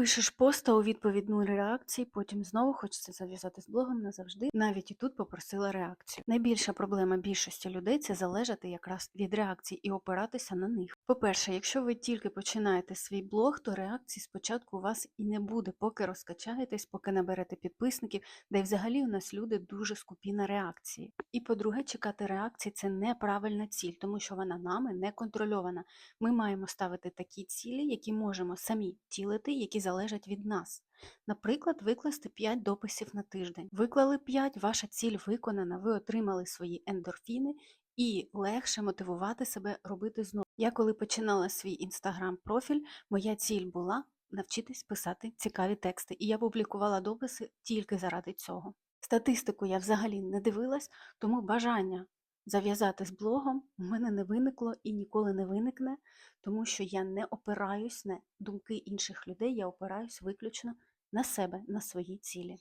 Пишеш пост, а у відповідь нуль реакцій, потім знову хочеться зав'язати з блогом назавжди. Навіть і тут попросила реакцію. Найбільша проблема більшості людей це залежати якраз від реакцій і опиратися на них. По-перше, якщо ви тільки починаєте свій блог, то реакцій спочатку у вас і не буде, поки розкачаєтесь, поки наберете підписників, де й взагалі у нас люди дуже скупі на реакції. І по-друге, чекати реакції це неправильна ціль, тому що вона нами не контрольована. Ми маємо ставити такі цілі, які можемо самі втілити, які залежать від нас. Наприклад, викласти 5 дописів на тиждень. Виклали 5, ваша ціль виконана, ви отримали свої ендорфіни і легше мотивувати себе робити знову. Я коли починала свій інстаграм-профіль, моя ціль була навчитись писати цікаві тексти, і я публікувала дописи тільки заради цього. Статистику я взагалі не дивилась, тому бажання зав'язати з блогом у мене не виникло і ніколи не виникне, тому що я не опираюсь на думки інших людей, я опираюсь виключно на себе, на свої цілі.